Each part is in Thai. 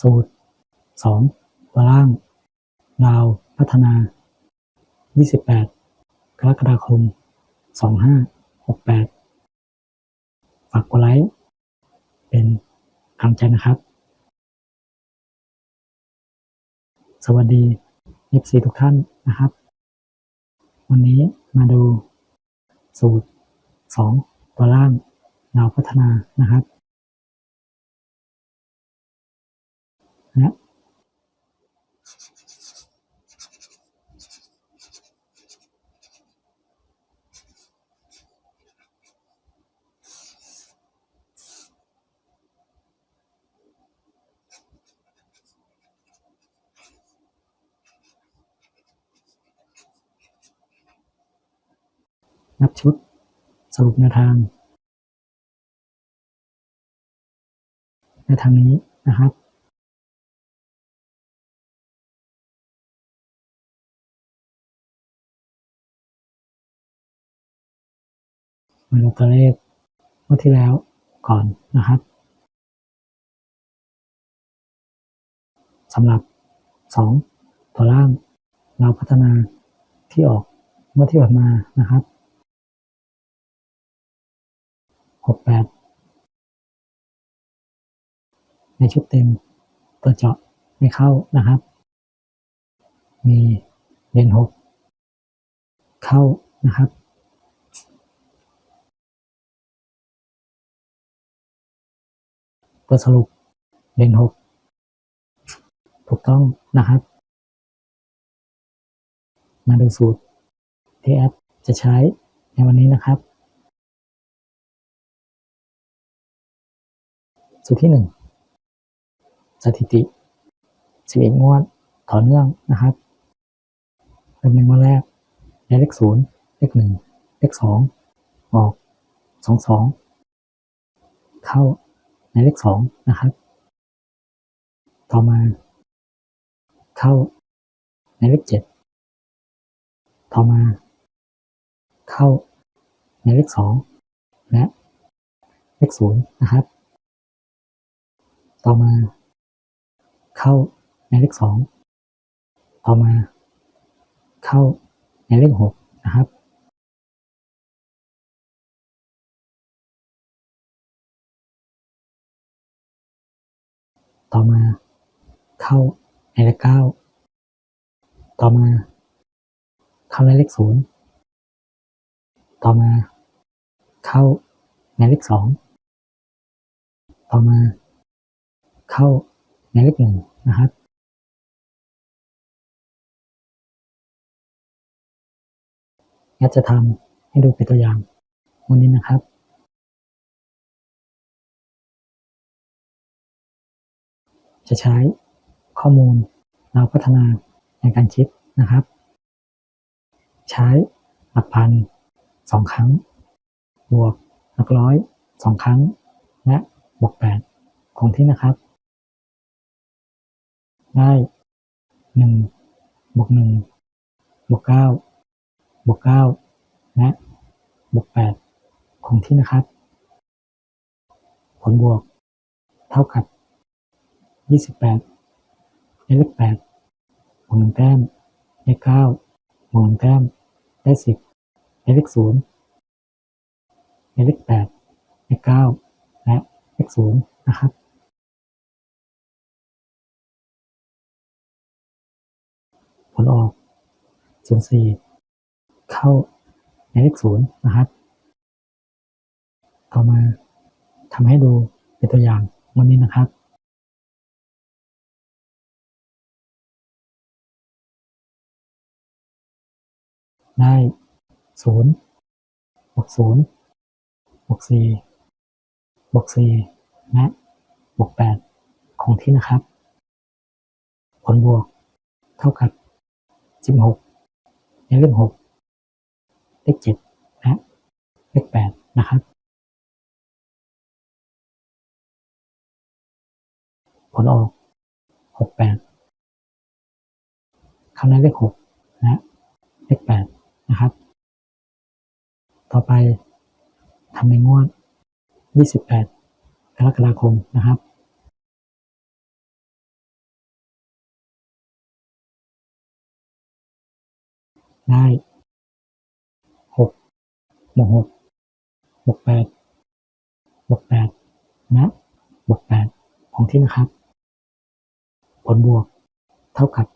สูตรสองตัวล่าง ดาว พัฒนา 28 กรกฎาคม 2568 ฝากกดไลค์ เป็นกำลังใจนะครับ สวัสดี FC ทุกท่านนะครับ วันนี้มาดูสูตร 2 ตัวล่างดาวพัฒนานะครับ และนับชุด สรุปแนวทางในทางนี้นะครับ มาดูตัวเลขเมื่อที่แล้วก่อนนะครับสำหรับ 2 ตัวล่างเราพัฒนาที่ออกเมื่อที่ผ่านมานะครับหกแปดในชุดเต็มตัวเจาะไม่เข้านะครับ มีเด่นหกเข้านะครับ ตัวสรุปเด่นหกถูกต้องนะครับ มาดูสูตรที่แอปจะใช้ในวันนี้นะครับ สูตรที่หนึ่งสถิติ11งวดต่อเนื่องนะครับเริ่มในงวดแรกได้เลขศูนย์เลขหนึ่งเลขสองออกสองสองเข้า ในเลขสองนะครับ ต่อมา เข้าในเลขเจ็ดต่อมา เข้าในเลขสองและเลขศูนย์นะครับ ต่อมา เข้าในเลขสองต่อมา เข้าในเลขหกนะครับ ต่อมา เข้าในเลขเก้าต่อมา เข้าในเลขศูนย์ต่อมา เข้าในเลขสองต่อมา เข้าในเลขหนึ่งนะครับงั้นจะทำให้ดูเป็นตัวอย่างวันนี้นะครับ จะใช้ข้อมูลเราพัฒนาในการคิดนะครับ ใช้หลักพันสองครั้ง บวกหลักร้อยสองครั้ง และบวกแปดคงที่นะครับ ได้หนึ่งบวกหนึ่งบวกเก้าบวกเก้าและบวกแปดคงที่นะครับ ผลบวกเท่ากับ ยี่สิบแปดเลขแปดบวกหนึ่งแต้มเลขเก้าบวกหนึ่งแต้มได้สิบเลขศูนย์เลขแปดเลขเก้าและเลขศูนย์นะครับผลออกศูนย์สี่เข้าในเลขศูนย์นะครับต่อมาทำให้ดูเป็นตัวอย่างวันนี้นะครับ ได้ศูนย์บวกศูนย์บวกสี่บวกสี่และบวกแปดคงที่นะครับ ผลบวกเท่ากับสิบหกในเลขหกเลขเจ็ดและเลขแปดนะครับ ผลออกหกแปดเข้าในเลขหกและเลขแปด นะครับ ต่อไปทำในงวด 28 กรกฎาคมนะครับได้หกบวกหกบวกแปดบวกแปดนะบวกแปดของที่นะครับ ผลบวกเท่ากับ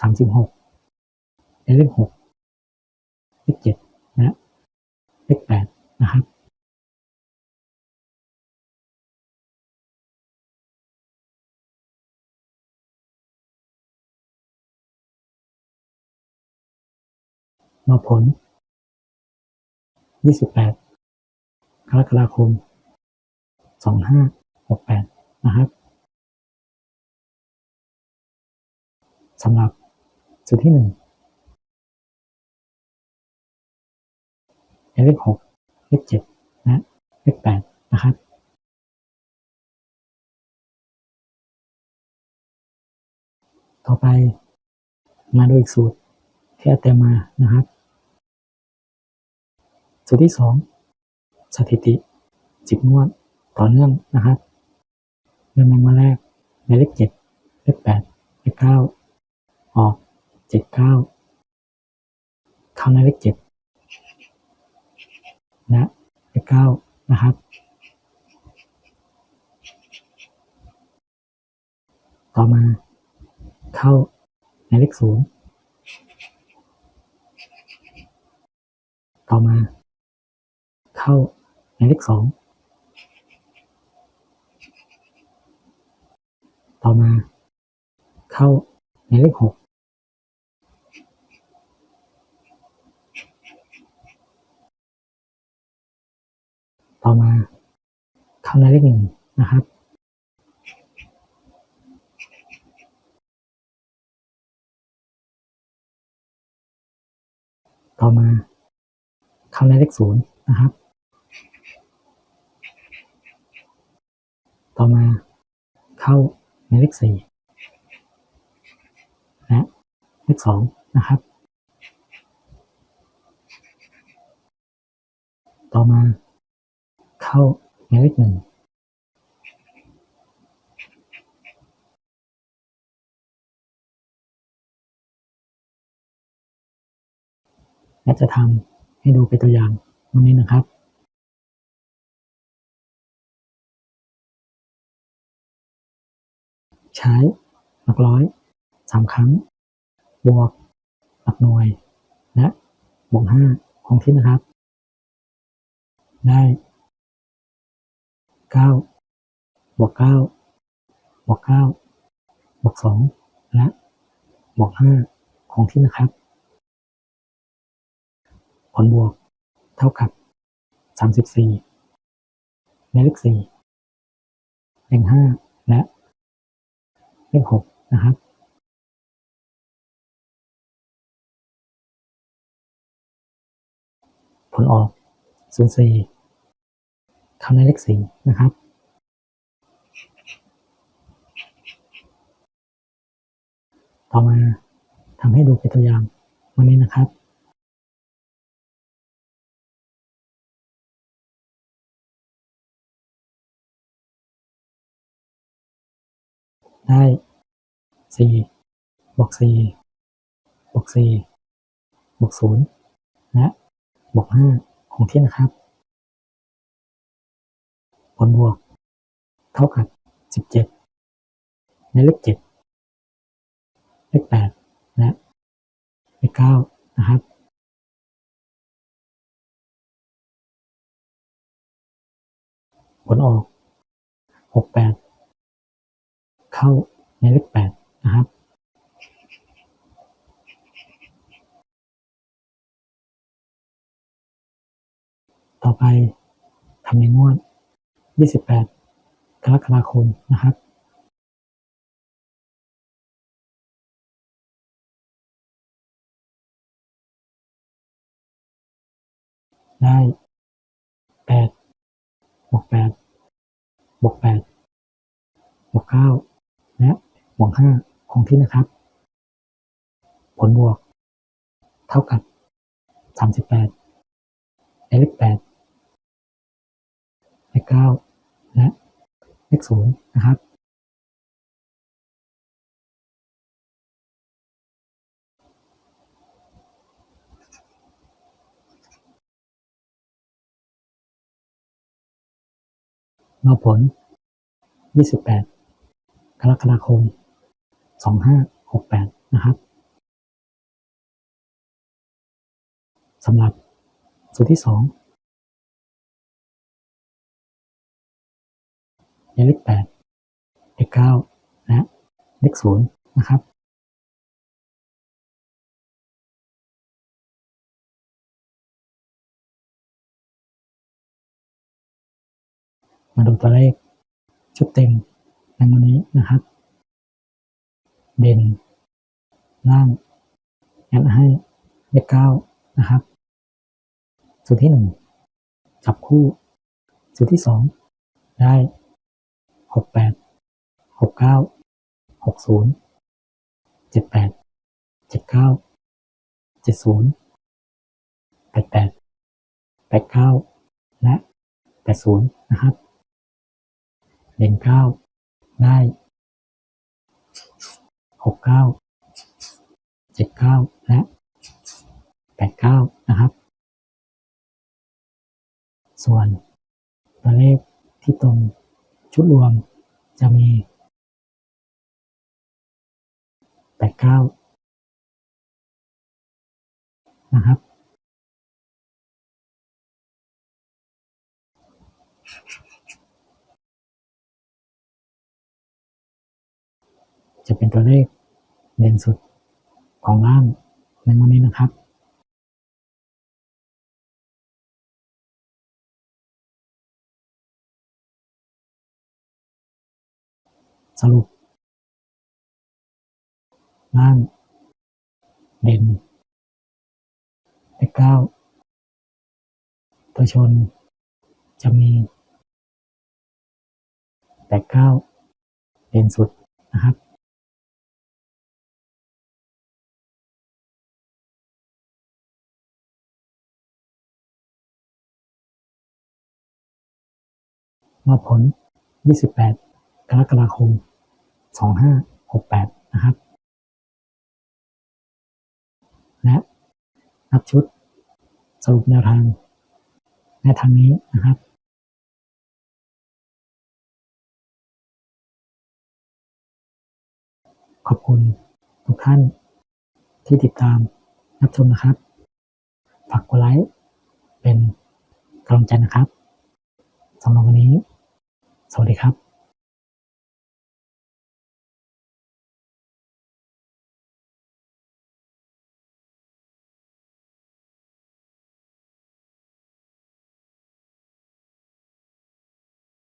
สามสิบหกได้เลขหก เลขเจ็ดนะเลขแปดนะครับมาผล 28 กรกฎาคม 2568 นะครับ สำหรับสูตรที่1 เลข6เลข7และเลข8นะครับต่อไปมาดูอีกสูตรที่อาเตมมานะครับ สูตรที่สองสถิติจิบงวดต่อเนื่องนะครับเริ่มแรงมาแรกในเลขเจ็ดเลขแปดเลขเก้าออกเจ็ดเก้าเข้าในเลขเจ็ด เลขเก้านะครับ ต่อมาเข้าในเลขศูนย์ต่อมา เข้าในเลขสองต่อมา เข้าในเลขหก ต่อมา เข้าในเลขหนึ่งนะครับต่อมาเข้าในเลขศูนย์นะครับ ต่อมาเข้าในเลขสี่และเลขสองนะครับ ต่อมาเข้า นเลขหนึ่งและจะทำให้ดูเป็นตัวอย่างวันนี้นะครับใช้หลักร้อยสามครั้ง บวกหลักหน่วย และบวกห้าของที่นะครับ ได้ เก้าบวกเก้าบวกเก้าบวกสองและบวกห้าของที่นะครับ ผลบวกเท่ากับสามสิบสี่ในเลข4เลข5และเลข6นะครับผลออก04 เข้าในเลข4นะครับ ต่อมาทำให้ดูเป็นตัวอย่างวันนี้นะครับได้สี่บวกสี่บวกสี่บวกศูนย์และบวกห้าของที่นะครับ ลบวก เท่ากับสิบเจ็ดในเลขเจ็ดเลขแปดและเลขเก้านะครับผลออกหกแปดเข้าในเลขแปดนะครับต่อไปทำในงวด 28กรกฎาคมนะครับได้แปดบวกแปดบวกแปดบวกเก้าและบวกห้าของที่นะครับ ผลบวก เท่ากับสามสิบแปดในเลขแปด เลขเก้าและเลขศูนย์นะครับ รอบผล 28 กรกฎาคม 2568 นะครับสำหรับสูตรที่ 2 เลขแปดเลขเก้าและเลขศูนย์นะครับมาดูตัวเลขชุดเต็มในวันนี้นะครับ เด่น ล่างยัดให้เลขเก้านะครับ สูตรที่หนึ่งจับคู่ สูตรที่สองได้ หกแปดหกเก้าหกศูนย์เจ็ดแปดเจ็ดเก้าเจ็ดศูนย์แปดแปดแปดเก้าและแปดศูนย์นะครับเด่นเก้าได้หกเก้าเจ็ดเก้าและแปดเก้านะครับ ส่วนตัวเลขที่ตรง ชุดรวมจะมีแปดเก้านะครับ จะเป็นตัวเลขเด่นสุดของล่างในวันนี้นะครับ สรุปล่างเด่นเลขเก้าตัวชน จะมีแปดเก้าเด่นสุดนะครับมาผล 28 กรกฎาคม 2568 นะครับ และนับชุดสรุปแนวทางในทางนี้นะครับขอบคุณทุกท่านที่ติดตามรับชมนะครับ ฝากกดไลค์เป็นกำลังใจนะครับสำหรับวันนี้ สวัสดีครับ